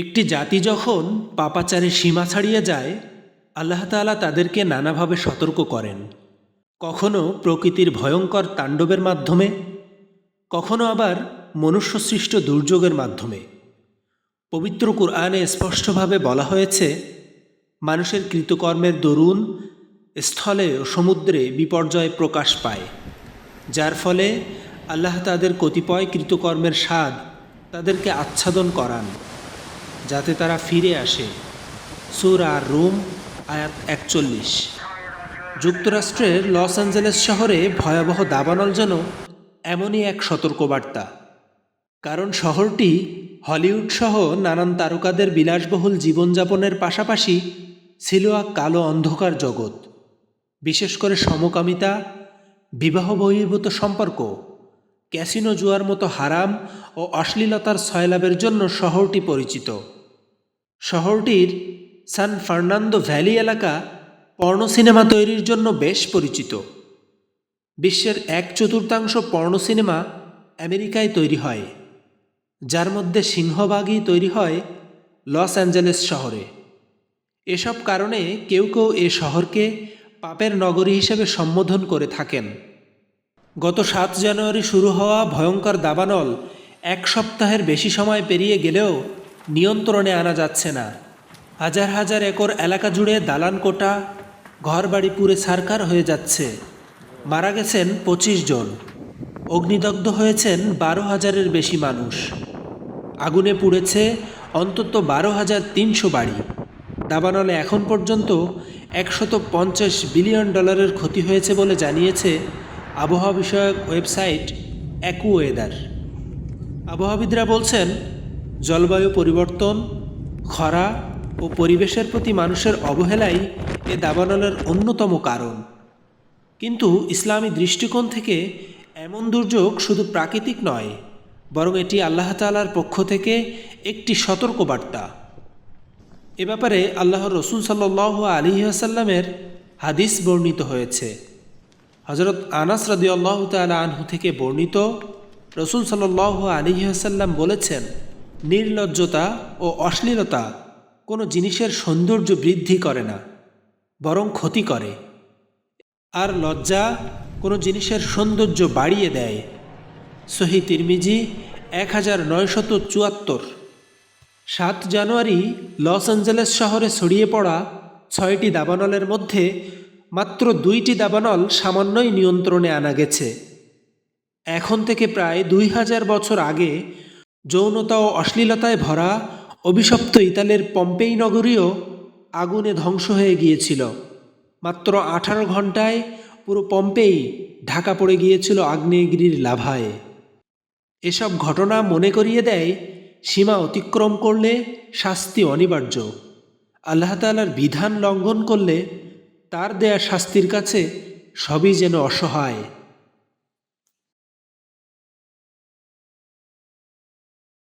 একটি জাতি যখন পাপাচারের সীমা ছাড়িয়ে যায়, আল্লাহ তাআলা তাদেরকে নানাভাবে সতর্ক করেন। কখনো প্রকৃতির ভয়ঙ্কর তাণ্ডবের মাধ্যমে, কখনো আবার মনুষ্যসৃষ্ট দুর্যোগের মাধ্যমে। পবিত্র কুরআনে স্পষ্টভাবে বলা হয়েছে, মানুষের কৃতকর্মের দরুন স্থলে ও সমুদ্রে বিপর্যয় প্রকাশ পায়, যার ফলে আল্লাহ তাদের কতিপয় কৃতকর্মের স্বাদ তাদেরকে আচ্ছাদন করান। যাতে তারা ফিরে আসে। সুরা রোম, আয়াত একচল্লিশ। যুক্তরাষ্ট্রের লস অ্যাঞ্জেলেস শহরে ভয়াবহ দাবানল যেন এমনই এক সতর্কবার্তা। কারণ শহরটি হলিউড সহ নানান তারকাদের বিলাসবহুল জীবনযাপনের পাশাপাশি ছিল এক কালো অন্ধকার জগৎ। বিশেষ করে সমকামিতা, বিবাহ বহির্ভূত সম্পর্ক, ক্যাসিনো জুয়ার মতো হারাম ও অশ্লীলতার সয়লাভের জন্য শহরটি পরিচিত। শহরটির সান ফার্নান্দো ভ্যালি এলাকা পর্ণ সিনেমা তৈরির জন্য বেশ পরিচিত। বিশ্বের এক চতুর্থাংশ পর্ণ সিনেমা আমেরিকায় তৈরি হয়, যার মধ্যে সিংহভাগই তৈরি হয় লস অ্যাঞ্জেলেস শহরে। এসব কারণে কেউ কেউ এ শহরকে পাপের নগরী হিসেবে সম্বোধন করে থাকেন। গত সাত জানুয়ারি শুরু হওয়া ভয়ঙ্কর দাবানল এক সপ্তাহের বেশি সময় পেরিয়ে গেলেও নিয়ন্ত্রণে আনা যাচ্ছে না। হাজার হাজার একর এলাকা জুড়ে দালান কোটা, ঘরবাড়ি পুড়ে সারকার হয়ে যাচ্ছে। মারা গেছেন পঁচিশ জন। অগ্নিদগ্ধ হয়েছেন বারো হাজারের বেশি মানুষ। আগুনে পুড়েছে অন্তত বারো হাজার তিনশো বাড়ি। দাবানলে এখন পর্যন্ত একশত পঞ্চাশ বিলিয়ন ডলারের ক্ষতি হয়েছে বলে জানিয়েছে আবহাওয়া বিষয়ক ওয়েবসাইট অ্যাকুওয়েদার আবহাওয়াবিদরা বলছেন জলবায়ু পরিবর্তন, খরা ও পরিবেশের প্রতি মানুষের অবহেলাই এ দাবানলের অন্যতম কারণ। কিন্তু ইসলামী দৃষ্টিকোণ থেকে এমন দুর্যোগ শুধু প্রাকৃতিক নয়, বরং এটি আল্লাহ তালার পক্ষ থেকে একটি সতর্কবার্তা। এ ব্যাপারে আল্লাহ রসুল সাল্লাহ আলী আসাল্লামের হাদিস বর্ণিত হয়েছে। হজরত আনাস রাদি আল্লাহ তালা আনহু থেকে বর্ণিত, রসুল সাল্লাহ আলী আসাল্লাম বলেছেন নির্লজ্জতা ও অশ্লীলতা কোনো জিনিসের সৌন্দর্য বৃদ্ধি করে না, বরং ক্ষতি করে। আর লজ্জা কোনো জিনিসের সৌন্দর্য বাড়িয়ে দেয়। সহি তিরমিজি এক হাজার নয়শত চুয়াত্তর। সাত জানুয়ারি লস অ্যাঞ্জেলেস শহরে ছড়িয়ে পড়া ছয়টি দাবানলের মধ্যে মাত্র দুইটি দাবানল সামান্যই নিয়ন্ত্রণে আনা গেছে। এখন থেকে প্রায় দুই হাজার বছর আগে যৌনতা ও অশ্লীলতায় ভরা অভিশপ্ত ইতালের পম্পেই নগরীও আগুনে ধ্বংস হয়ে গিয়েছিল। মাত্র আঠারো ঘন্টায় পুরো পম্পেই ঢাকা পড়ে গিয়েছিল আগ্নেয়গিরির লাভায়। এসব ঘটনা মনে করিয়ে দেয়, সীমা অতিক্রম করলে শাস্তি অনিবার্য। আল্লাহ তালার বিধান লঙ্ঘন করলে তার দেয়া শাস্তির কাছে সবই যেন অসহায়।